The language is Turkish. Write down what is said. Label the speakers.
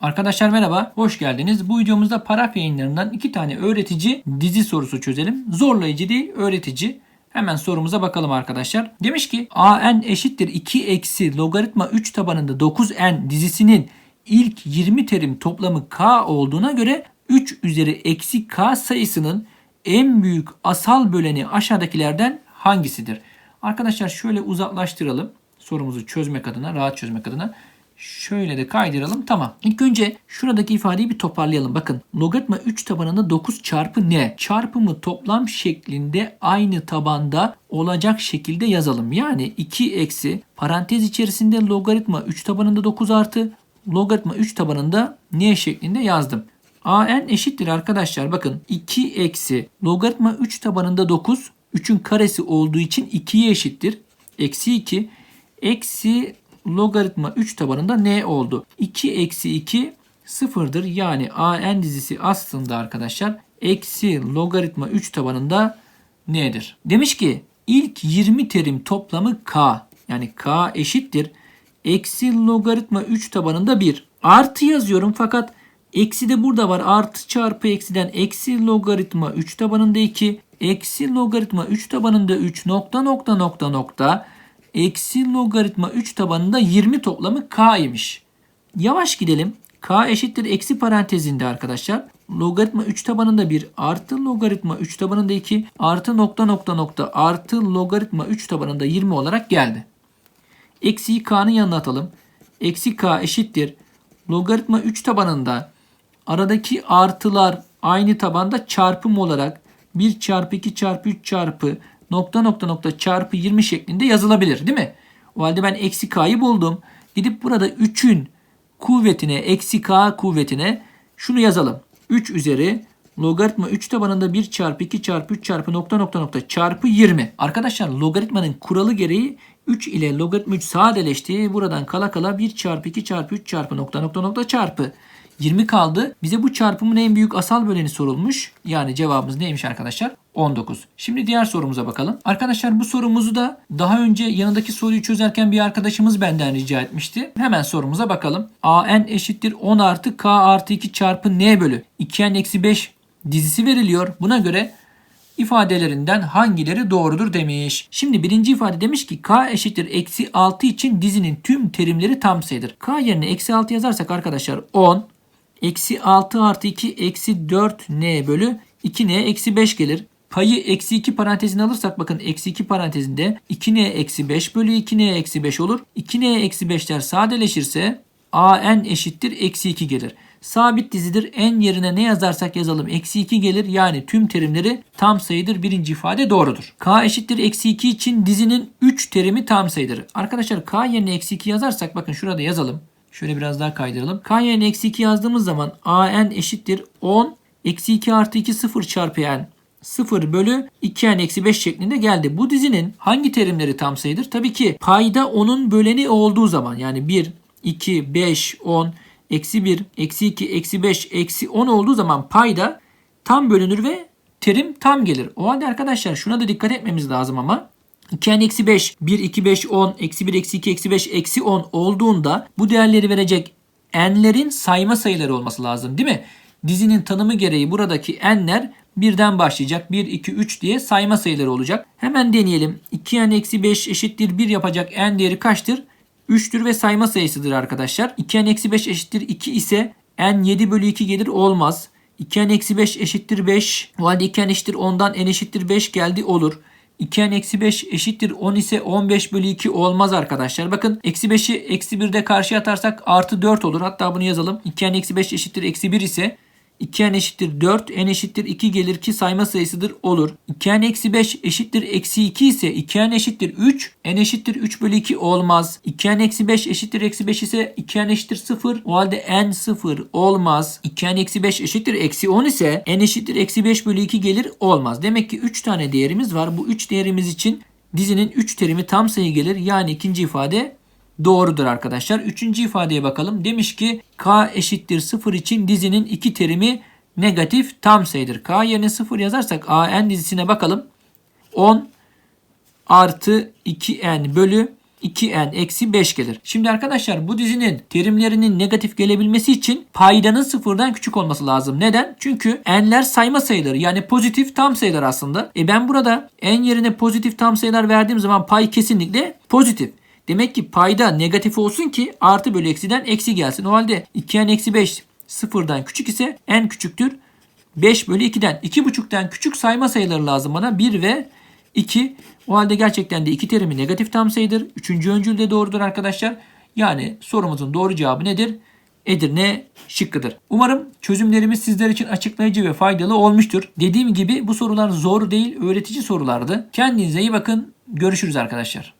Speaker 1: Arkadaşlar merhaba, hoş geldiniz. Bu videomuzda paraf yayınlarından iki tane öğretici dizi sorusu çözelim. Zorlayıcı değil, öğretici. Hemen sorumuza bakalım arkadaşlar. Demiş ki an eşittir 2 eksi logaritma 3 tabanında 9n dizisinin ilk 20 terim toplamı k olduğuna göre 3 üzeri eksi k sayısının en büyük asal böleni aşağıdakilerden hangisidir? Arkadaşlar şöyle uzaklaştıralım sorumuzu çözmek adına, rahat çözmek adına. Şöyle de kaydıralım. Tamam. İlk önce şuradaki ifadeyi bir toparlayalım. Bakın logaritma 3 tabanında 9 çarpı ne? Çarpımı toplam şeklinde aynı tabanda olacak şekilde yazalım. Yani 2 eksi parantez içerisinde logaritma 3 tabanında 9 artı logaritma 3 tabanında ne şeklinde yazdım. an eşittir arkadaşlar. Bakın 2 eksi logaritma 3 tabanında 9 3'ün karesi olduğu için 2'ye eşittir. Eksi 2 eksi logaritma 3 tabanında n oldu. 2 eksi 2 sıfırdır. Yani an dizisi aslında arkadaşlar eksi logaritma 3 tabanında n'dir. Demiş ki ilk 20 terim toplamı k. Yani k eşittir. Eksi logaritma 3 tabanında 1. Artı yazıyorum fakat eksi de burada var. Artı çarpı eksiden eksi logaritma 3 tabanında 2. Eksi logaritma 3 tabanında 3 nokta nokta nokta nokta eksi logaritma 3 tabanında 20 toplamı k imiş. Yavaş gidelim. k eşittir eksi parantezinde arkadaşlar. Logaritma 3 tabanında 1 artı logaritma 3 tabanında 2 artı nokta nokta nokta artı logaritma 3 tabanında 20 olarak geldi. Eksiyi k'nın yanına atalım. Eksi k eşittir. Logaritma 3 tabanında aradaki artılar aynı tabanda çarpım olarak 1 çarpı 2 çarpı 3 çarpı nokta nokta nokta çarpı 20 şeklinde yazılabilir değil mi? O halde ben eksi k'yı buldum. Gidip burada 3'ün kuvvetine eksi k kuvvetine şunu yazalım. 3 üzeri logaritma 3 tabanında 1 çarpı 2 çarpı 3 çarpı nokta nokta nokta çarpı 20. Arkadaşlar logaritmanın kuralı gereği 3 ile logaritma 3 sadeleşti. Buradan kala kala 1 çarpı 2 çarpı 3 çarpı nokta nokta nokta çarpı 20 kaldı. Bize bu çarpımın en büyük asal böleni sorulmuş. Yani cevabımız neymiş arkadaşlar? 19. Şimdi diğer sorumuza bakalım. Arkadaşlar bu sorumuzu da daha önce yanındaki soruyu çözerken bir arkadaşımız benden rica etmişti. Hemen sorumuza bakalım. an eşittir 10 artı k artı 2 çarpı n bölü 2n eksi 5 dizisi veriliyor. Buna göre ifadelerinden hangileri doğrudur demiş. Şimdi birinci ifade demiş ki k eşittir eksi 6 için dizinin tüm terimleri tam sayıdır. k yerine eksi 6 yazarsak arkadaşlar 10 eksi 6 artı 2 eksi 4 n bölü 2n eksi 5 gelir. Payı eksi 2 parantezine alırsak bakın eksi 2 parantezinde 2n eksi 5 bölü 2n eksi 5 olur. 2n eksi 5'ler sadeleşirse an eşittir eksi 2 gelir. Sabit dizidir. En yerine ne yazarsak yazalım eksi 2 gelir. Yani tüm terimleri tam sayıdır. Birinci ifade doğrudur. K eşittir eksi 2 için dizinin 3 terimi tam sayıdır. Arkadaşlar K yerine eksi 2 yazarsak bakın şurada yazalım. Şöyle biraz daha kaydıralım. K yerine eksi 2 yazdığımız zaman an eşittir 10 eksi 2 artı 2 0 çarpı n 0 bölü 2n eksi 5 şeklinde geldi. Bu dizinin hangi terimleri tam sayıdır? Tabii ki payda onun böleni olduğu zaman yani 1, 2, 5, 10, eksi 1, eksi 2, eksi 5, eksi 10 olduğu zaman payda tam bölünür ve terim tam gelir. O halde arkadaşlar şuna da dikkat etmemiz lazım ama 2n eksi 5, 1, 2, 5, 10, eksi 1, eksi 2, eksi 5, eksi 10 olduğunda bu değerleri verecek n'lerin sayma sayıları olması lazım değil mi? Dizinin tanımı gereği buradaki n'ler birden başlayacak. 1, 2, 3 diye sayma sayıları olacak. Hemen deneyelim. 2n eksi 5 eşittir 1 yapacak n değeri kaçtır? 3'tür ve sayma sayısıdır arkadaşlar. 2n eksi 5 eşittir 2 ise n 7 bölü 2 gelir olmaz. 2n eksi 5 eşittir 5. O halde 2n eşittir 10'dan n eşittir 5 geldi olur. 2n eksi 5 eşittir 10 ise 15 bölü 2 olmaz arkadaşlar. Bakın eksi 5'i eksi 1'de karşıya atarsak artı 4 olur. Hatta bunu yazalım. 2n eksi 5 eşittir eksi 1 ise 2n eşittir 4, n eşittir 2 gelir ki sayma sayısıdır olur. 2n eksi 5 eşittir eksi 2 ise 2n eşittir 3, n eşittir 3 bölü 2 olmaz. 2n eksi 5 eşittir eksi 5 ise 2n eşittir 0. O halde n 0 olmaz. 2n eksi 5 eşittir eksi 10 ise n eşittir eksi 5 bölü 2 gelir olmaz. Demek ki 3 tane değerimiz var. Bu 3 değerimiz için dizinin 3 terimi tam sayı gelir. Yani ikinci ifade doğrudur arkadaşlar. Üçüncü ifadeye bakalım. Demiş ki k eşittir 0 için dizinin iki terimi negatif tam sayıdır. K yerine 0 yazarsak an dizisine bakalım. 10 artı 2n bölü 2n eksi 5 gelir. Şimdi arkadaşlar bu dizinin terimlerinin negatif gelebilmesi için paydanın sıfırdan küçük olması lazım. Neden? Çünkü n'ler sayma sayıları yani pozitif tam sayılar aslında. E ben burada n yerine pozitif tam sayılar verdiğim zaman pay kesinlikle pozitif. Demek ki payda negatif olsun ki artı bölü eksiden eksi gelsin. O halde 2n eksi 5 sıfırdan küçük ise n küçüktür 5 bölü 2'den 2,5'tan küçük sayma sayıları lazım bana. 1 ve 2. O halde gerçekten de iki terimi negatif tam sayıdır. Üçüncü öncül de doğrudur arkadaşlar. Yani sorumuzun doğru cevabı nedir? Edirne şıkkıdır. Umarım çözümlerimiz sizler için açıklayıcı ve faydalı olmuştur. Dediğim gibi bu sorular zor değil, öğretici sorulardı. Kendinize iyi bakın. Görüşürüz arkadaşlar.